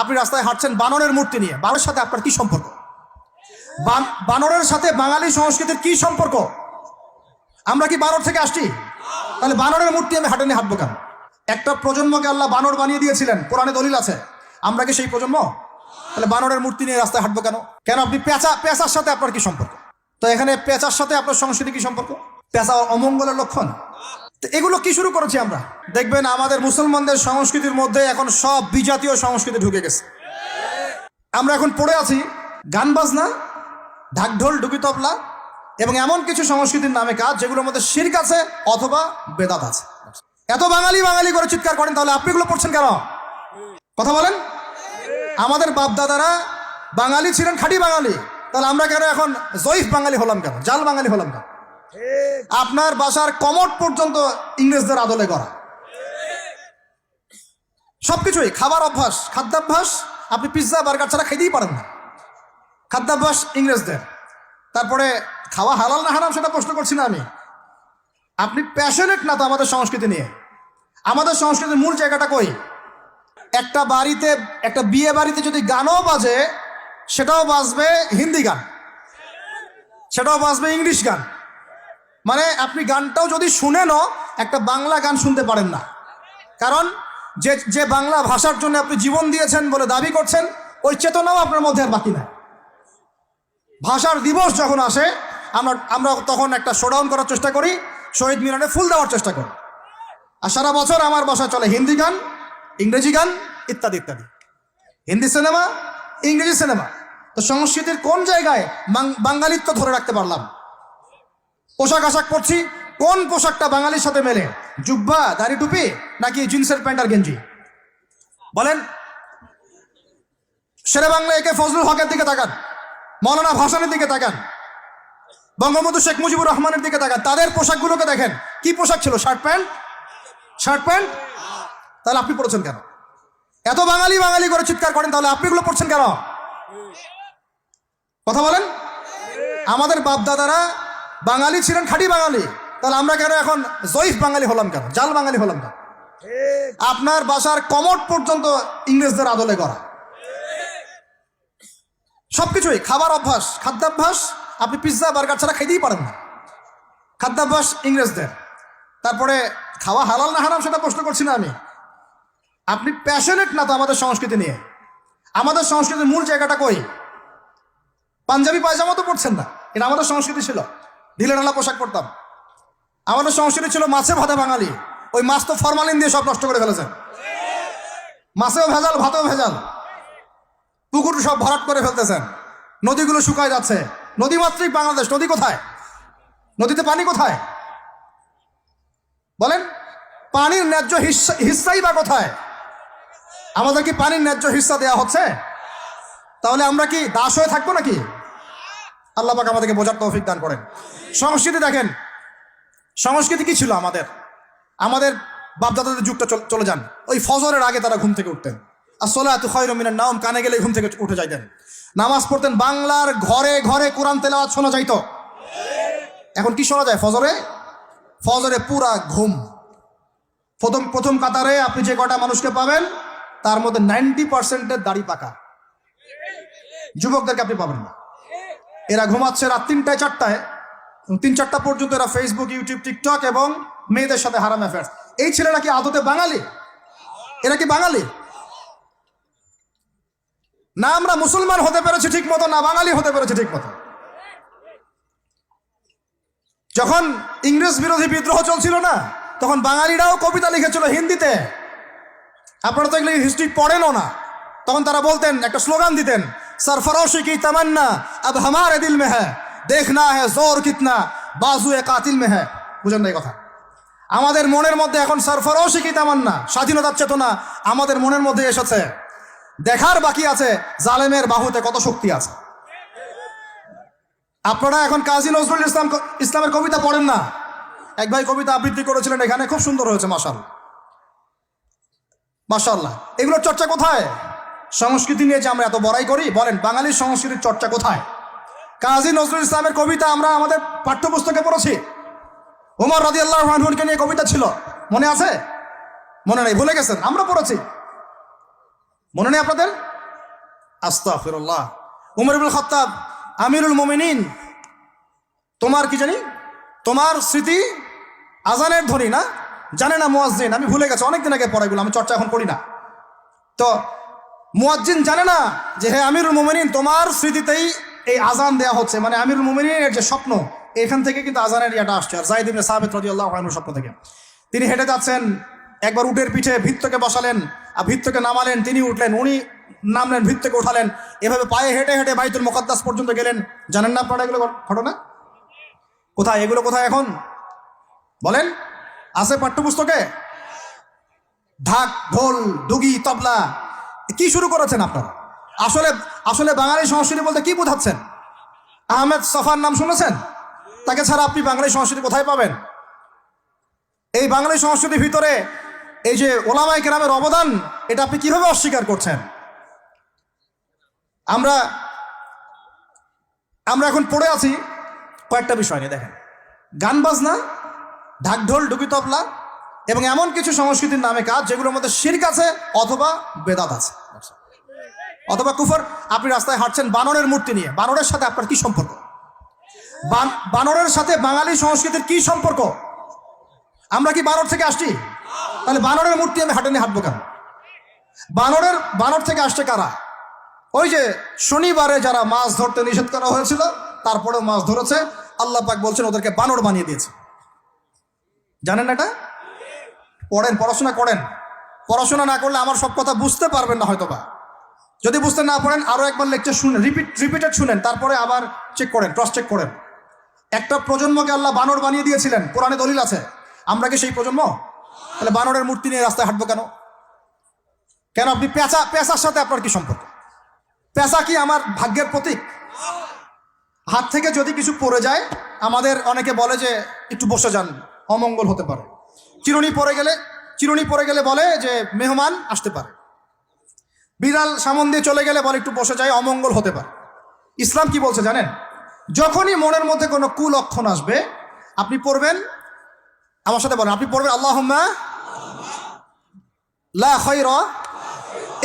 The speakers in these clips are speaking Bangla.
আপনি রাস্তায় হাঁটছেন বানরের মূর্তি নিয়ে। বানরের সাথে আপনার কি সম্পর্ক? বানরের সাথে বাঙালি সংস্কৃতির কি সম্পর্ক? আমরা কি বানর থেকে আসছি? তাহলে বানরের মূর্তি আমি হাঁটে নিয়ে হাঁটবো কেন? একটা প্রজন্মকে আল্লাহ বানর বানিয়ে দিয়েছিলেন পুরাণে দলিল আছে। আমরা কি সেই প্রজন্ম? তাহলে বানরের মূর্তি নিয়ে রাস্তায় হাঁটবো কেন? কেন আপনি পেঁচা, পেঁচার সাথে আপনার কি সম্পর্ক? তো এখানে পেঁচার সাথে আপনার সংস্কৃতি কি সম্পর্ক? পেঁচা অমঙ্গলের লক্ষণ? এগুলো কি শুরু করেছি আমরা? দেখবেন আমাদের মুসলমানদের সংস্কৃতির মধ্যে এখন সব বিজাতীয় সংস্কৃতি ঢুকে গেছে। আমরা এখন পড়ে আছি গান বাজনা, ঢাকঢোল ডুকি তবলা এবং এমন কিছু সংস্কৃতির নামে কাজ যেগুলোর মধ্যে শির্ক আছে অথবা বেদাত আছে। এত বাঙালি বাঙালি করে চিৎকার করেন, তাহলে আপনি এগুলো পড়ছেন কেন? কথা বলেন। আমাদের বাপদাদারা বাঙালি ছিলেন খাঁটি বাঙালি, তাহলে আমরা কেন এখন জয়ীফ বাঙালি হলাম কেন? জাল বাঙালি হলাম কেন? আপনার বাসার কমট পর্যন্ত ইংরেজদের আদলে করা। সবকিছুই, খাবার অভ্যাস, খাদ্যাভ্যাস, আপনি পিৎজা বার্গার ছাড়া খেতেই পারেন না। খাদ্যাভ্যাস ইংরেজদের। তারপরে খাওয়া হালাল না হারাম সেটা প্রশ্ন করছি না আমি। আপনি প্যাশনেট না তো আমাদের সংস্কৃতি নিয়ে? আমাদের সংস্কৃতির মূল জায়গাটা কই? একটা বাড়িতে, একটা বিয়ে বাড়িতে যদি গানও বাজে, সেটাও বাজবে হিন্দি গান। সেটাও বাজবে ইংলিশ গান। মানে আপনি গানটাও যদি শুনেনও একটা বাংলা গান শুনতে পারেন না। কারণ যে যে বাংলা ভাষার জন্য আপনি জীবন দিয়েছেন বলে দাবি করছেন, ওই চেতনাও আপনার মধ্যে আর বাকি নাই। ভাষার দিবস যখন আসে, আমরা আমরা তখন একটা শোডাউন করার চেষ্টা করি, শহীদ মিনারে ফুল দেওয়ার চেষ্টা করি। আর সারা বছর আমার বাসায় চলে হিন্দি গান, ইংরেজি গান, ইত্যাদি ইত্যাদি। হিন্দি সিনেমা, ইংরেজি সিনেমা। তো সংস্কৃতির কোন জায়গায় বাঙালিত্ব ধরে রাখতে পারলাম? পোশাক আশাক পরছি, কোন পোশাকটা বাঙালির সাথে মেলে? জুব্বা, দাড়ি টুপি নাকি জিন্সের প্যান্ট আর গেঞ্জি? বলেন। শেরে বাংলা একে ফজলুল হকের দিকে তাকান, মৌলানা ভাসানের দিকে তাকান, বঙ্গবন্ধু শেখ মুজিবুর রহমানের দিকে তাকান। তাদের পোশাকগুলোকে দেখেন। কি পোশাক ছিল? Shirt pant? Shirt pant? তাহলে আপনি পড়েছেন কেন? এত বাঙালি বাঙালি করে চিৎকার করেন, তাহলে আপনি এগুলো পড়ছেন কেন? কথা বলেন। আমাদের বাপদাদারা বাঙালি ছিলেন খাঁটি বাঙালি। তাহলে আমরা কেন এখন জয়ীফ বাঙালি হলাম কেন? জাল বাঙালি হলাম কেন আপনার বাসার কমট পর্যন্ত ইংরেজদের আদলে করা সবকিছুই, খাবার অভ্যাস, খাদ্যাভ্যাস, আপনি পিৎজা বার্গার ছাড়া খেতেই পারেন না। খাদ্যাভ্যাস ইংরেজদের। তারপরে খাওয়া হালাল না হারাম সেটা প্রশ্ন করছি না আমি। আপনি প্যাশনেট না তো আমাদের সংস্কৃতি নিয়ে? আমাদের সংস্কৃতির মূল জায়গাটা কই? পাঞ্জাবি পায়জামা তো পড়ছেন না। এটা আমাদের সংস্কৃতি ছিল। ঢিলে ঢালা পোশাক পরতাম। আমাদের সংস্কৃতি ছিল মাছে ভাতে বাঙালি। ওই মাছ তো ফরমালিন দিয়ে সব নষ্ট করে ফেলেছে। মাছেও ভেজাল, ভাতেও ভেজাল। পুকুর সব ভরাট করে ফেলতেছেন নদীগুলো শুকায় যাচ্ছে। নদী মাত্রিক বাংলাদেশ, নদী কোথায়? নদীতে পানি কোথায়? বলেন, পানির ন্যায্য হিস্সা হিস্সাই বা কোথায়? আমাদের কি পানির ন্যায্য হিস্সা দেওয়া হচ্ছে? তাহলে আমরা কি দাস হয়ে থাকব নাকি? আল্লাহ পাক আমাদেরকে বোঝার তৌফিক দান করেন। সংস্কৃতি দেখেন, সংস্কৃতি কি ছিল আমাদের? আমাদের বাপদাদাদের যুগটা চলে যান। ওই ফজরের আগে তারা ঘুম থেকে উঠতেন। আর সোলা এত খয়রমিনের নাম কানে গেলে ঘুম থেকে উঠে যাইতেন। নামাজ পড়তেন, বাংলার ঘরে ঘরে কোরআন তেলাওয়াত শোনা যাইতো। এখন কি শোনা যায় ফজরে? ফজরে পুরা ঘুম। প্রথম প্রথম কাতারে আপনি যে কটা মানুষকে পাবেন, তার মধ্যে নাইনটি পার্সেন্টের দাড়ি পাকা। যুবকদেরকে আপনি পাবেন না। এরা ঘুমাচ্ছে রাত তিনটায়, চারটায়। তিন, চারটা পর্যন্ত এরা ফেসবুক ইউটিউব টিকটক এবং মেয়েদের সাথে হারাম অ্যাফেয়ার্স এই ছেলেরা কি আদতে বাঙালি? এরা কি বাঙালি? না আমরা মুসলমান হতে পেরেছি ঠিক মতো, না বাঙালি হতে পেরেছি ঠিক মতো। যখন ইংরেজ বিরোধী বিদ্রোহ চলছিল না, তখন বাঙালিরাও কবিতা লিখেছিল হিন্দিতে। আপনারা তো এগুলো হিস্ট্রি পড়েনও না। তখন তারা বলতেন, একটা স্লোগান দিতেন সরফরোশি কি তামান্না अब हमारे दिल में है देखना है जोर कितना बाजू ए कातिल में है বুঝেন না এই কথা আমাদের মনের মধ্যে এখন সরফরোশি কি তামান্না স্বাধীনতার চেতনা আমাদের মনের মধ্যে এসেছে দেখার বাকি আছে জালেমের বাহুতে কত শক্তি আছে আপনারা এখন কাজী নজরুল ইসলাম ইসলামের কবিতা পড়েন না এক ভাই কবিতা আবৃত্তি করেছিলেন এখানে খুব সুন্দর হয়েছে মাসাল মাসাল্লাহ এগুলোর চর্চা কোথায় সংস্কৃতি নিয়ে যে আমরা এত বড়াই করি, বলেন, বাঙালির সংস্কৃতির চর্চা কোথায়? কাজী নজরুল ইসলামের কবিতা আমরা আমাদের পাঠ্যপুস্তকে পড়েছি। ওমর রাজি আল্লাহ নিয়ে কবিতা ছিল। মনে আছে? মনে নেই, ভুলে গেছেন, আমরা পড়েছি। মনে নেই আপনাদের? আস্তাফিরুল্লাহ উমর ইবুল খত্তাব, আমিরুল মোমিনিন, তোমার কি জানি? তোমার স্মৃতি আজানের ধ্বনি না? জানে না মুয়াজ্জিন, আমি ভুলে গেছি, অনেকদিন আগে পড়াইগুলো, আমি চর্চা এখন করি না। তো মুয়াজ্জিন জানে না যে হে আমিরুল মোমিনিন, তোমার স্মৃতিতেই এই আজান দেয়া হচ্ছে। মানে আমিরুল মোমিনিনের যে স্বপ্ন, এখান থেকে কিন্তু আজানের ইয়াটা আসছে। আর জাহিদ ইবনে সাহাবেদ রাদিয়াল্লাহু আনহুর স্বপ্ন থেকে। তিনি হেঁটে যাচ্ছেন, একবার উটের পিঠে ভিত্তকে বসালেন, আর ভিত্তকে নামালেন, তিনি উঠলেন, উনি নামলেন, ভিত্তকে উঠালেন এভাবে পায়ে হেঁটে হেঁটে বাইতুল মোকাদ্দাস পর্যন্ত গেলেন। জানেন না আপনারা এগুলো ঘটনা? কোথায়? এগুলো কোথায় এখন? বলেন। আছে পাঠ্যপুস্তকে? ঢাক, ঢোল, দুগি, তবলা কি শুরু করেছেন আপনারা? আসলে আসলে বাঙালি সংস্কৃতি বলতে কি বোঝাচ্ছেন? আহমেদ সফার নাম শুনেছেন? তাকে ছাড়া আপনি বাঙালি সংস্কৃতি কোথায় পাবেন? এই বাঙালি সংস্কৃতির ভিতরে এই যে ওলামাই কেরামের অবদান, এটা আপনি কীভাবে অস্বীকার করছেন? আমরা আমরা এখন পড়ে আছি কয়েকটা বিষয় নিয়ে, দেখেন। গান বাজনা, ঢাকঢোল ডুকি তবলা এবং এমন কিছু সংস্কৃতির নামে কাজ যেগুলোর মধ্যে শির্ক আছে অথবা বেদাত আছে। অথবা কুফর, আপনি রাস্তায় হাঁটছেন বানরের মূর্তি নিয়ে। বানরের সাথে আপনার কি সম্পর্ক? বান- বানরের সাথে বাঙালি সংস্কৃতির কি সম্পর্ক? আমরা কি বানর থেকে আসছি? তাহলে বানরের মূর্তি আমি হাঁটে নিয়ে হাঁটবো কেন? বানরের, বানর থেকে আসছে কারা? ওই যে শনিবারে যারা মাছ ধরতে নিষেধ করা হয়েছিল, তারপরেও মাছ ধরেছে। আল্লাহ পাক বলছেন, ওদেরকে বানর বানিয়ে দিয়েছে। জানেন এটা? পড়েন, পড়াশোনা করেন। পড়াশোনা না করলে আমার সব কথা বুঝতে পারবেন না হয়তোবা। যদি বুঝতে না পারেন আরও একবার লেকচার শুনেন রিপিট রিপিটেড শুনেন, তারপরে আবার চেক করেন ক্রস চেক করেন। একটা প্রজন্মকে আল্লাহ বানর বানিয়ে দিয়েছিলেন, কোরআনে দলিল আছে। আমরা কি সেই প্রজন্ম? তাহলে বানরের মূর্তি নিয়ে রাস্তায় হাঁটবো কেন? কেন আপনি পেঁচা পেঁচার সাথে আপনার কি সম্পর্ক? পেঁচা কি আমার ভাগ্যের প্রতীক? হাত থেকে যদি কিছু পড়ে যায়, আমাদের অনেকে বলে যে, একটু বসে যান, অমঙ্গল হতে পারে। চিরুনি পড়ে গেলে চিরুনি পরে গেলে বলে যে মেহমান আসতে পারে। বিড়াল সামন দিয়ে চলে গেলে বলে একটু বসে যায়, অমঙ্গল হতে পারে। ইসলাম কি বলছে জানেন? যখনই মনের মধ্যে কোনো কুলক্ষণ আসবে, আপনি পড়বেন, আমার সাথে বলেন, আপনি পড়বেন আল্লাহ লা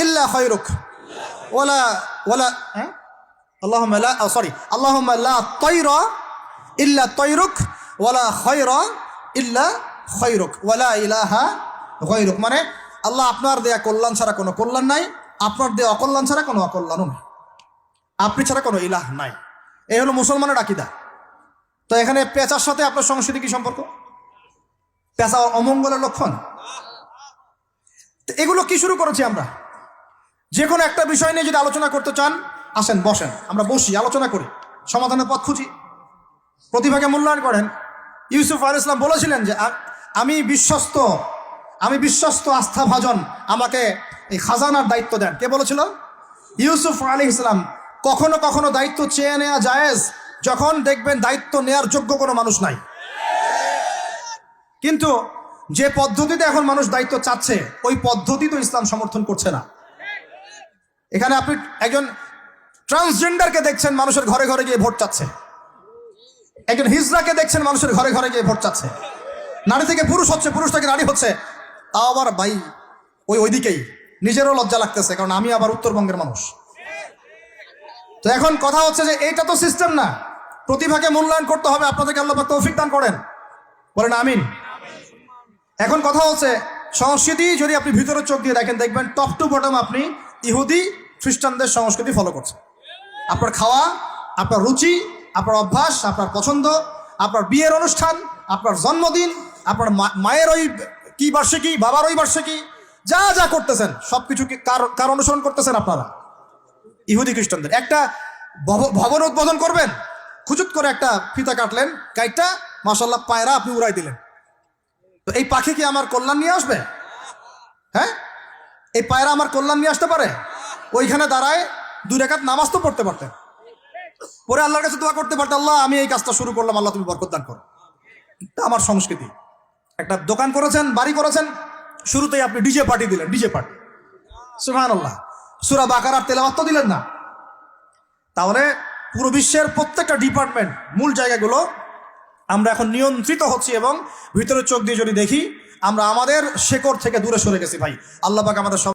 ইল্লা ওলা ওলা হ্যাঁ? সরি লা ইল্লা ইল্লা ওলা গৈরুক মানে আল্লাহ আপনার দেয়া কল্যাণ ছাড়া কোনো কল্যাণ নাই, আপনার দেয়া অকল্যাণ ছাড়া কোনো অকল্যাণও নাই। আপনি ছাড়া কোনো ইলাহ নাই। এই হলো মুসলমানের আকিদা। তো এখানে পেঁচার সাথে আপনার সংস্কৃতি কি সম্পর্ক? পেঁচা অমঙ্গলের লক্ষণ? এগুলো কি শুরু করেছি আমরা? যে কোনো একটা বিষয় নিয়ে যদি আলোচনা করতে চান, আসেন, বসেন। আমরা বসি, আলোচনা করি। সমাধানের পথ খুঁজি। প্রতিভাকে মূল্যায়ন করেন। ইউসুফ আল ইসলাম বলেছিলেন যে আমি বিশ্বস্ত আমি বিশ্বস্ত আস্থাভাজন আমাকে এই খাজানার দায়িত্ব দেন। কে বলেছিল? ইউসুফ আলী ইসলাম কখনো কখনো দায়িত্ব চেয়ে নেওয়া জায়েজ যখন দেখবেন দায়িত্ব নেয়ার যোগ্য কোনো মানুষ নাই। কিন্তু যে পদ্ধতিতে এখন মানুষ দায়িত্ব চাচ্ছে, ওই পদ্ধতি তো ইসলাম সমর্থন করছে না। এখানে আপনি একজন ট্রান্সজেন্ডারকে দেখছেন, মানুষের ঘরে ঘরে গিয়ে ভোট চাচ্ছে। একজন হিজড়াকে দেখছেন, মানুষের ঘরে ঘরে গিয়ে ভোট চাচ্ছে। নারী থেকে পুরুষ হচ্ছে, পুরুষ থেকে নারী হচ্ছে। তাও আবার ভাই, ওই ওইদিকেই। নিজেরও লজ্জা লাগতেছে, কারণ আমি আবার উত্তরবঙ্গের মানুষ। তো এখন কথা হচ্ছে যে, এইটা তো সিস্টেম না। প্রতিভাকে মূল্যায়ন করতে হবে, আপনাদেরকে আল্লাহ তৌফিক দান করেন। বলেন আমিন। এখন কথা হচ্ছে, সংস্কৃতি যদি আপনি ভিতরে চোখ দিয়ে দেখেন, দেখবেন টপ টু বটম আপনি ইহুদি, খ্রিস্টানদের সংস্কৃতি ফলো করছেন। আপনার খাওয়া, আপনার রুচি, আপনার অভ্যাস, আপনার পছন্দ, আপনার বিয়ের অনুষ্ঠান, আপনার জন্মদিন, আপনার মায়ের ওই কি বার্ষিকী বাবার ওই বার্ষিকী যা যা করতেছেন সব কিছু কার কার অনুসরণ করতেছেন আপনারা? ইহুদি খ্রিস্টানদের। একটা ভবন উদ্বোধন করবেন খুচুত করে একটা ফিতা কাটলেন, কাইটটা মাসাল্লাহ পায়রা আপনি উড়াই দিলেন। তো এই পাখি কি আমার কল্যাণ নিয়ে আসবে? হ্যাঁ? এই পায়রা আমার কল্যাণ নিয়ে আসতে পারে? ওইখানে দাঁড়ায় দুই রেখাত নামাজ তো পড়তে পারতেন। পরে আল্লাহর কাছে দোয়া করতে পারতেন, আল্লাহ, আমি এই কাজটা শুরু করলাম, আল্লাহ তুমি বরকত দান করো। এটা আমার সংস্কৃতি। একটা দোকান করেছেন, বাড়ি করেছেন, শুরুতেই আপনি ডিজে পার্টি দিলেন, ডিজে পার্টি। সুহান আল্লাহ সুরা বাকার আর তেলাবাত তো দিলেন না। তাহলে পুরো বিশ্বের প্রত্যেকটা ডিপার্টমেন্ট, মূল জায়গাগুলো আমরা এখন নিয়ন্ত্রিত হচ্ছি এবং ভিতরে চোখ দিয়ে যদি দেখি, আমরা আমাদের শেকড় থেকে দূরে সরে গেছি ভাই। আল্লাহ পাক আমাদের সব